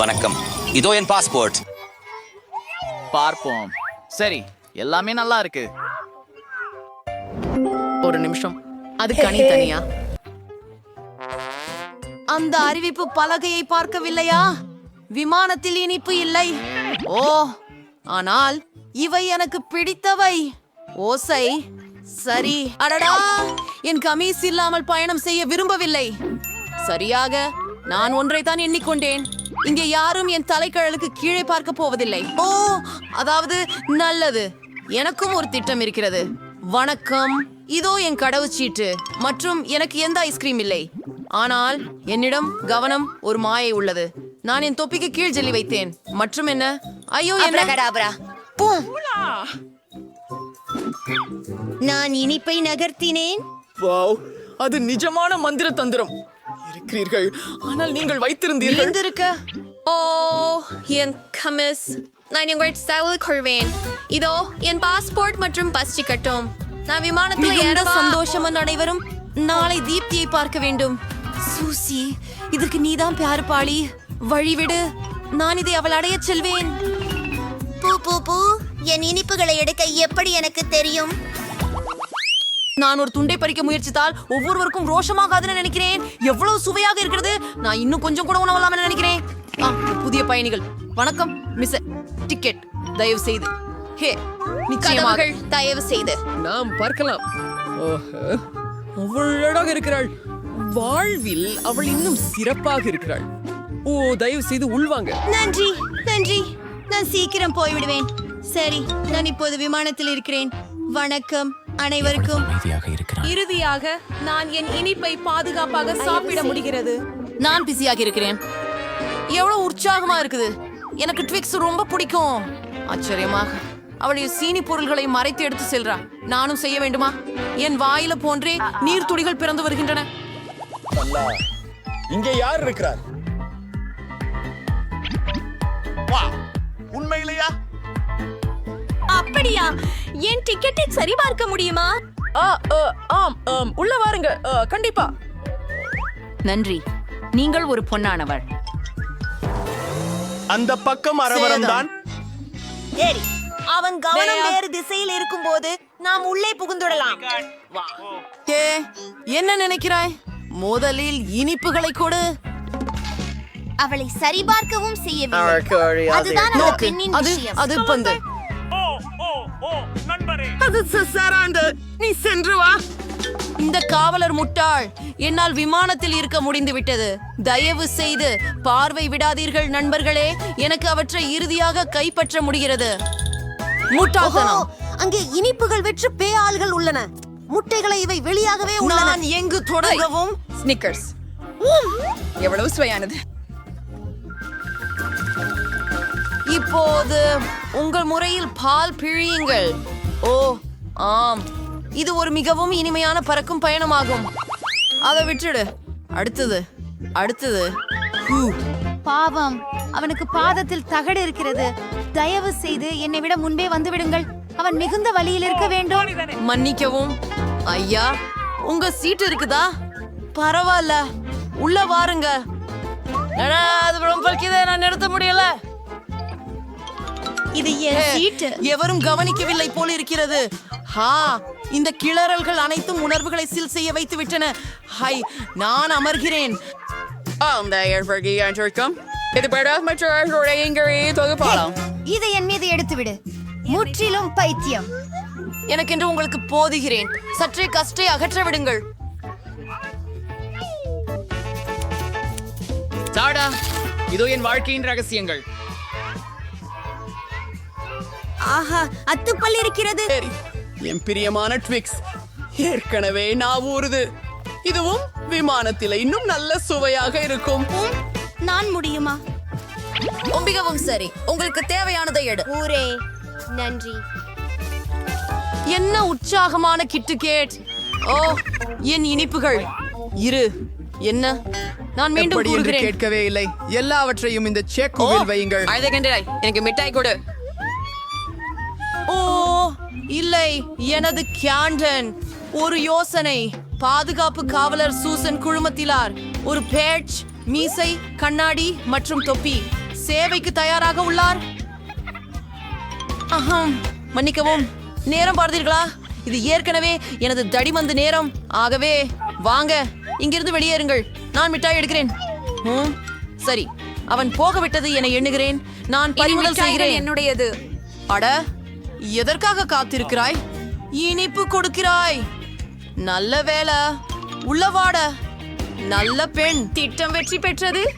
வணக்கம். இதோ என் பாஸ்போர்ட் பார்ப்போம். சரி எல்லாமே நல்லா இருக்கு. ஒரு நிமிஷம். அது கனி தனியா? அந்த அறிவிப்பு பலகையை பார்க்கவில்லையா? விமானத்தில் இனிப்பு இல்லை. ஓ ஆனால் இவை எனக்கு பிடித்தவை. ஓசை. சரி. அடடா! என் கமீஸ் இல்லாமல் பயணம் செய்ய விரும்பவில்லை. சரியாக நான் ஒன்றை தான் எண்ணிக்கொண்டேன். இங்கே யாரும் என் தலைக்கழலுக்கு கீழே பார்க்க போவதில்லை. ஓ அதாவது நல்லது. எனக்கும் ஒரு திட்டம் இருக்கிறது. வணக்கம். இதோ என் கடவுச்சீட்டு மற்றும் எனக்கு எந்த ஐஸ்கிரீம் இல்லை. ஆனால் என்னிடம் கவனம் ஒரு மாயை உள்ளது. நான் என் தொப்பிக்கு கீழ் ஜெல்லி வைத்தேன். மற்றும் என்ன? ஐயோ என்ன. நான் இனிப்பை நகர்த்தினேன். வாவ் அது நிஜமான மந்திர தந்திரம். இருக்கிறீர்கள். ஆனால் நீங்கள் வைத்திருந்தீர்கள். இருந்திருக்க ஓ என் கமிஸ். நான் உங்கள் ஸ்டைல் கொள்வேன். இதோ என் பாஸ்போர்ட் மற்றும் பஸ் டிக்கெட்டும். நான் விமானத்தில் ஏற சந்தோஷம் அனைவரும். நாளை தீப்தியை பார்க்க வேண்டும். சூசி இதற்கு நீதான் பியாருப்பாளி வழிவிடு. நான் இதை அவள் அடையச் செல்வேன். பூ பூ பூ என் இனிப்புகளை எடுக்க எப்படி எனக்கு தெரியும்? நான் ஒரு துண்டை பறிக்க முயற்சித்தால் ஒவ்வொருவருக்கும் ரோஷமாகாதுன்னு நினைக்கிறேன். எவ்வளவு சுவையாக இருக்கிறது? நான் இன்னும் கொஞ்சம் கூட உணவலாம்னு நினைக்கிறேன். புதிய பயணிகள். வணக்கம் மிஸ் டிக்கெட். தயவு செய்து ஹே நிச்சயமாக தயவு செய்து நாம் பார்க்கலாம். அவள் அழகாக இருக்கிறாள். வாழ்வில் அவள் இன்னும் சிறப்பாக இருக்கிறாள். ஓ தயவு செய்து உள்வாங்க. நன்றி நன்றி. நான் சீக்கிரம் போய்விடுவேன். சரி நான் இப்போது விமானத்தில் இருக்கிறேன். வணக்கம். அனைவருக்கும் இறுதியாக நான் என் இனிப்பை பாதுகாப்பாக சாப்பிட முடிகிறது. நான் பிஸியாக இருக்கிறேன். எவ்வளவு உற்சாகமா இருக்குது. எனக்கு ட்விக்ஸ் ரொம்ப பிடிக்கும். ஆச்சரியமாக. அவளுடைய சீனி பொருள்களை மறைத்து எடுத்து செல்றா. நானும் செய்ய வேண்டுமா? என் வாயில போன்றே நீர் துளிகள் பிறந்து வருகின்றன. இங்கே யார் இருக்கிறார்? உண்மையிலேயா அப்படியா? என் டிக்கெட்டை சரிபார்க்க முடியுமா? ஆம் ஆம். உள்ள வாருங்க. கண்டிப்பா. நன்றி. நீங்கள் ஒரு பொன்னானவர். அந்த பக்கம் அரவரம் தான். சரி. அவன் கவனம் வேறு திசையில் இருக்கும்போது நாம் உள்ளே புகுந்துடலாம். ஏ என்ன நினைக்கிறாய்? முதலில் இனிப்புகளை கொடு. அவளை சரிபார்க்கவும் செய்யவில்லை. அதுதான் அது அது பந்து. அது சசாராண்டு நீ சென்று வா. இந்த காவலர் முட்டாள் என்னால் விமானத்தில் இருக்க முடிந்து விட்டது. தயவு செய்து பார்வை விடாதீர்கள் நண்பர்களே. எனக்கு அவற்றை இறுதியாக கைப்பற்ற முடிகிறது. முட்டாள்தனம். அங்கே இனிப்புகள் வெற்று பேயாள்கள் உள்ளன. முட்டைகளை இவை வெளியாகவே உள்ளன. நான் எங்கு தொடங்கவும்? ஸ்னிக்கர்ஸ் எவ்வளவு சுவையானது. இப்போது உங்கள் முறையில் பால் பிழியுங்கள். ஓ ஆம். இது ஒரு மிகவும் இனிமையான பறக்கும் பயணமாகும். அதை விட்டுடு. அடுத்தது. அடுத்தது. ஹூ. பாவம். அவனுக்கு பாதத்தில் தகடு இருக்கிறது. தயவு செய்து என்னை விட முன்பே வந்து விடுங்கள். அவன் மிகுந்த வழியில் இருக்க வேண்டும். மன்னிக்கவும். ஐயா உங்க சீட்டு இருக்குதா? பரவாயில்ல. உள்ள வாருங்க. நான் நிறுத்த முடியல. இது என் சீட்டு. எவரும் கவனிக்கவில்லை போல் இருக்கிறது. ஹா இந்த கிளறல்கள் அனைத்தும் உணர்வுகளை சில் செய்ய வைத்து விட்டன ஹை நான் அமர்கிறேன். அந்த ஏற்பகி என்றிருக்கும் இது பெற மற்றவர்களுடைய இங்கே தொகுப்பாளம் இதை என் மீது எடுத்து விடு முற்றிலும் பைத்தியம். எனக்கென்று உங்களுக்கு போதுகிறேன். சற்றே கஷ்டை அகற்ற விடுங்கள். சாடா இதோ என் வாழ்க்கையின் ரகசியங்கள். ஆஹா அத்துப்பல் இருக்கிறது. என் பிரியமான ட்விக்ஸ் ஏற்கனவே நான் ஊறுது இதுவும் விமானத்தில் இன்னும் நல்ல சுவையாக இருக்கும். நான் முடியுமா? மிகவும் சரி. உங்களுக்கு தேவையானதை எடு. ஊரே நன்றி. என்ன உற்சாகமான கிட்டு கேட். ஓ என் இனிப்புகள். இரு என்ன? நான் மீண்டும் கேட்கவே இல்லை. எல்லாவற்றையும் இந்த செக்குவில் வையுங்கள். எனக்கு மிட்டாய் கொடு. இல்லை எனது கேண்டன் ஒரு யோசனை. பாதுகாப்பு காவலர் சூசன் குழுமத்திலார். ஒரு பேட்ச் மீசை கண்ணாடி மற்றும் தொப்பி. சேவைக்கு தயாராக உள்ளார். அஹம் மன்னிக்கவும். நேரம் பார்த்தீர்களா? இது ஏற்கனவே எனது தடிமந்து நேரம். ஆகவே வாங்க. இங்கிருந்து வெளியேறுங்கள். நான் மிட்டாய் எடுக்கிறேன். சரி. அவன் போக விட்டது என எண்ணுகிறேன். நான் பறிமுதல் செய்கிறேன். என்னுடையது? அட எதற்காக காத்திருக்கிறாய்? இனிப்பு கொடுக்கிறாய். நல்ல வேலை உள்ளவாட நல்ல பெண் திட்டம் வெற்றி பெற்றது.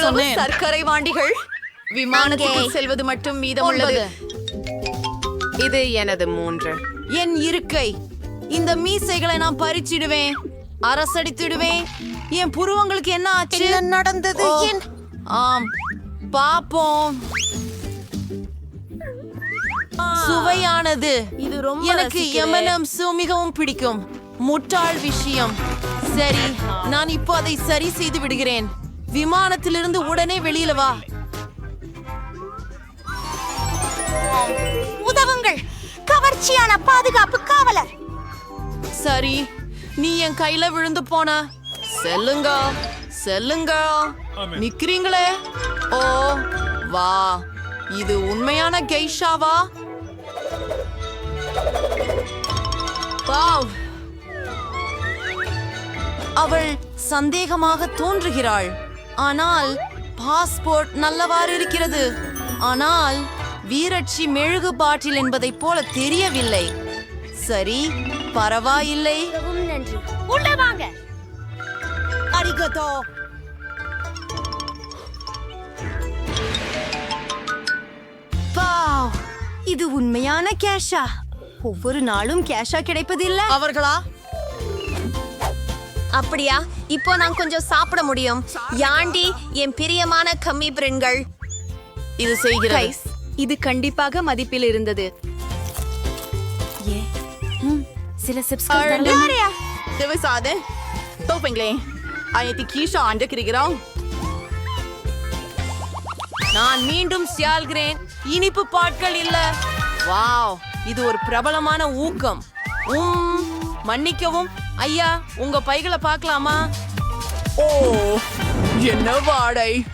சொன்னேன். சர்க்கரை வாண்டிகள்? விமானத்துக்கு செல்வது மட்டும் மீதம் உள்ளது இது எனது மூன்று. என் இருக்கை. இந்த மீசைகளை நான் பறிச்சிடுவேன். அரசடித்திடுவேன். என் புருவங்களுக்கு என்ன ஆச்சு? நடந்தது? ஆம் பாப்போம். சுவையானது. இது ரொம்ப எனக்கு. எமனம் மிகவும் பிடிக்கும். முட்டாள் விஷயம். சரி நான் இப்போ அதை சரி செய்து விடுகிறேன். விமானத்திலிருந்து உடனே வெளியில வா. உதவுங்கள். கவர்ச்சியான பாதுகாப்பு காவலர். சரி நீ என் கையில விழுந்து போன. செல்லுங்க செல்லுங்க. நிக்கிறீங்களே? ஓ வா. இது உண்மையான கெய்ஷாவா? அவள் சந்தேகமாக தோன்றுகிறாள். ஆனால் பாஸ்போர்ட் நல்லவாறு இருக்கிறது. ஆனால் வீரட்சி மெழுகு பாட்டில் என்பதைப் போல தெரியவில்லை. சரி பரவாயில்லை. நன்றி. உள்ள வாங்க. அரிகதோ. வாவ். இது உண்மையான கேஷா. ஒவ்வொரு நாளும் கேஷா கிடைப்பதில்ல. அவர்களா? அப்படியா? இப்போ நான் கொஞ்சம் சாப்பிட முடியும். யாண்டி என் பிரியமான கம்மி பிரெண்கள் இது செய்கிறது. கைஸ் இது கண்டிப்பாக மதிப்பில் இருந்தது. சில சிப்ஸ் திவசாது தோப்பீங்களே? ஐயத்தி கீஷா ஆண்டுக்கிறோம் நான் மீண்டும் சியால்கிறேன் இனிப்பு பாட்கள் இல்ல. வாவ். இது ஒரு பிரபலமான ஊக்கம். உம் மன்னிக்கவும். ஐயா உங்க பைகளை பார்க்கலாமா? ஓ என்ன வாடை.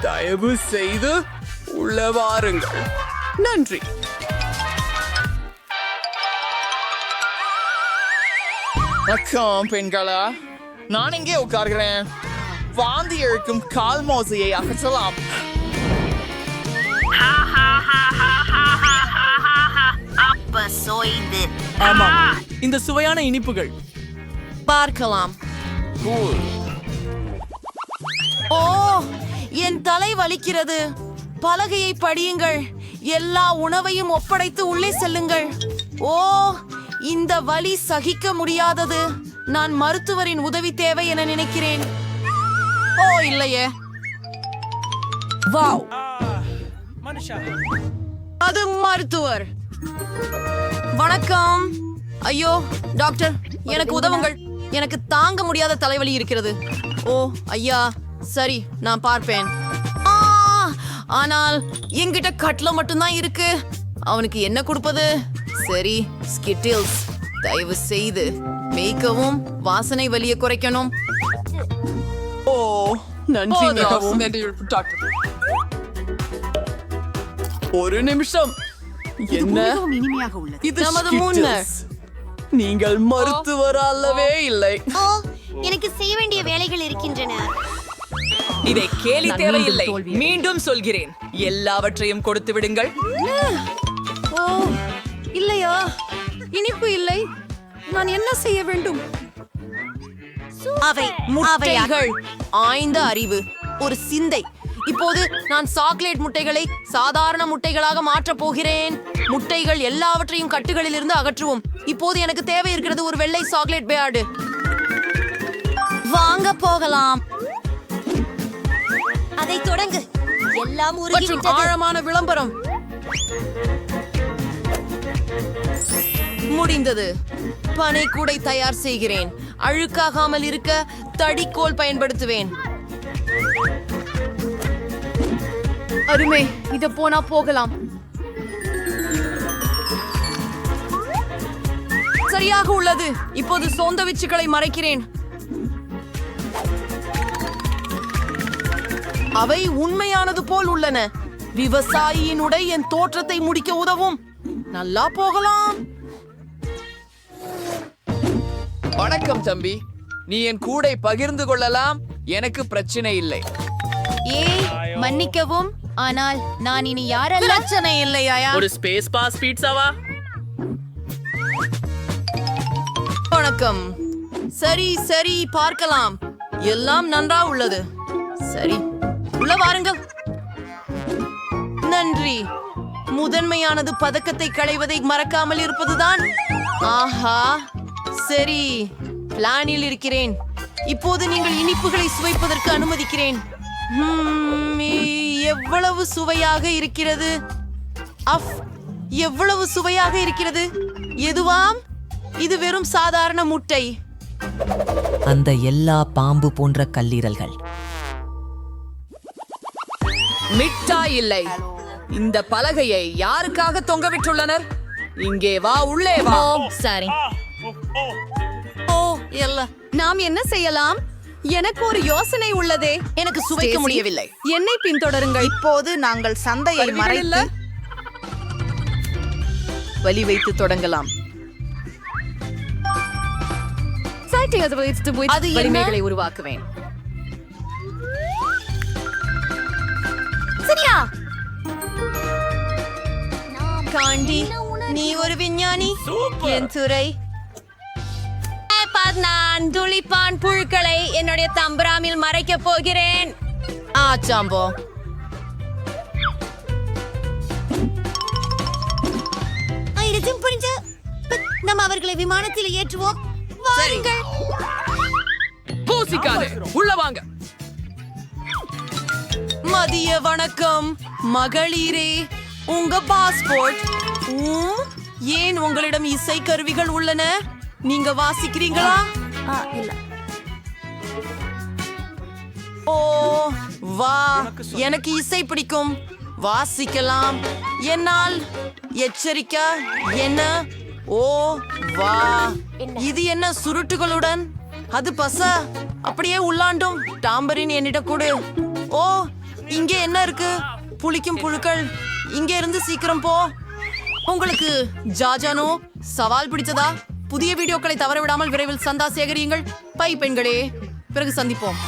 தயவு செய்து உள்ள வாருங்கள். நன்றி. வணக்கம் பெண்களா நான் இங்கே உட்கார்கிறேன். வாந்தி இழுக்கும் கால் மோசையை அகற்றலாம். ஆமா இந்த சுவையான இனிப்புகள். பார்க்கலாம். ஓ என் தலை வலிக்கிறது. பலகையை படியுங்கள். எல்லா உணவையும் ஒப்படைத்து உள்ளே செல்லுங்கள். ஓ இந்த வலி சகிக்க முடியாதது. நான் மருத்துவரின் உதவி தேவை என நினைக்கிறேன். ஓ இல்லையே. வாவ். அது மருத்துவர். வணக்கம். ஐயோ டாக்டர் எனக்கு உதவுங்கள். எனக்கு தாங்க முடியாத தலைவலி இருக்கிறது. ஓ ஐயா சரி நான் பார்ப்பேன். ஆ, ஆனால் என்கிட்ட கட்ல மட்டும்தான் இருக்கு. அவனுக்கு என்ன கொடுப்பது? சரி ஸ்கிட்டில்ஸ் தயவு செய்து மேய்க்கவும் வாசனை வலியை குறைக்கணும். ஓ நன்றி. மிகவும் ஒரு நிமிஷம். என்ன? இது நமது. முன்னர். நீங்கள் மருத்துவர் அல்லவே இல்லை. ஓ எனக்கு செய்ய வேண்டிய வேலைகள் இருக்கின்றன. இதை கேலி தேவையில்லை. மீண்டும் சொல்கிறேன். எல்லாவற்றையும் கொடுத்து விடுங்கள். ஓ இல்லையா? இனிப்பு இல்லை. நான் என்ன செய்ய வேண்டும்? அவை முட்டைகள். ஆய்ந்த அறிவு ஒரு சிந்தை. இப்போது நான் சாக்லேட் முட்டைகளை சாதாரண முட்டைகளாக மாற்றப் போகிறேன். முட்டைகள் எல்லாவற்றையும் கட்டுகளில் இருந்து அகற்றுவோம். இப்போது எனக்கு தேவை இருக்கிறது ஒரு வெள்ளை சாக்லேட் பேடு வாங்க போகலாம். அதை தொடங்கு. எல்லாம் ஆழமான விளம்பரம். முடிந்தது. பனைக்கூடை தயார் செய்கிறேன். அழுக்காகாமல் இருக்க தடிக்கோல் பயன்படுத்துவேன். அருமை இத போனா போகலாம். சரியாக உள்ளது. இப்போது சொந்த விச்சுக்களை மறைக்கிறேன். அவை உண்மையானது போல் உள்ளன. விவசாயியின் உடை என் தோற்றத்தை முடிக்க உதவும். நல்லா போகலாம். வணக்கம் தம்பி. நீ என் கூடை பகிர்ந்து கொள்ளலாம். எனக்கு பிரச்சனை இல்லை. ஏய் மன்னிக்கவும். ஆனால் நான் இனி யாரல்ல பிரச்சனை இல்லையா ஒரு ஸ்பேஸ் பாஸ் பீட்சாவா வணக்கம். சரி சரி பார்க்கலாம். எல்லாம் நன்றா உள்ளது. சரி உள்ள வாருங்கள். நன்றி. முதன்மையானது பதக்கத்தை களைவதை மறக்காமல் இருப்பதுதான். ஆஹா. சரி பிளானில் இருக்கிறேன். இப்போது நீங்கள் இனிப்புகளை சுவைப்பதற்கு அனுமதிக்கிறேன். எவ்வளவு சுவையாக இருக்கிறது? அஃப் எவ்வளவு சுவையாக இருக்கிறது? எதுவாம்? இது வெறும் சாதாரண முட்டை. அந்த எல்லா பாம்பு போன்ற கல்லீரல்கள். மிட்டாய் இல்லை. இந்த பலகையை யாருக்காக தொங்கவிட்டுள்ளனர் இங்கே வா உள்ளே வா. சரி ஓ இல்ல நாம் என்ன செய்யலாம்? எனக்கு ஒரு யோசனை உள்ளதே. எனக்கு சுவைக்க முடியவில்லை. என்னை பின்தொடருங்கள். இப்போது நாங்கள் சந்தையை மறைத்து வழி வைத்து தொடங்கலாம். அது? வலிமைகளை உருவாக்குவேன். சரியா காண்டி நீ ஒரு விஞ்ஞானி. என் துறை. நான் துளிப்பான் புழுக்களை என்னுடைய தம்பராமில் மறைக்கப் போகிறேன். ஆ சாம்போ. ஆயிரத்தும் புரிஞ்சு. நம்ம அவர்களை விமானத்தில் ஏற்றுவோம். வாருங்கள். பூசிக்காதே உள்ள வாங்க. மதிய வணக்கம் மகளீரே. உங்க பாஸ்போர்ட் உம், ஏன் உங்களிடம் இசை கருவிகள் உள்ளன? நீங்க வாசிக்கிறீங்களா? ஓ வா. எனக்கு இசை பிடிக்கும். வாசிக்கலாம். என்னால் எச்சரிக்கை என்ன? ஓ வா. இது என்ன சுருட்டுகளுடன்? அது பச. அப்படியே உள்ளாண்டும். டாம்பரின் என்னிடம் கொடு. ஓ இங்கே என்ன இருக்கு? புளிக்கும் புழுக்கள். இங்க இருந்து சீக்கிரம் போ. உங்களுக்கு ஜாஜானோ சவால் பிடிச்சதா? புதிய வீடியோக்களை தவறவிடாமல் விரைவில் சந்தா சேகரியுங்கள். பை பெண்களே பிறகு சந்திப்போம்.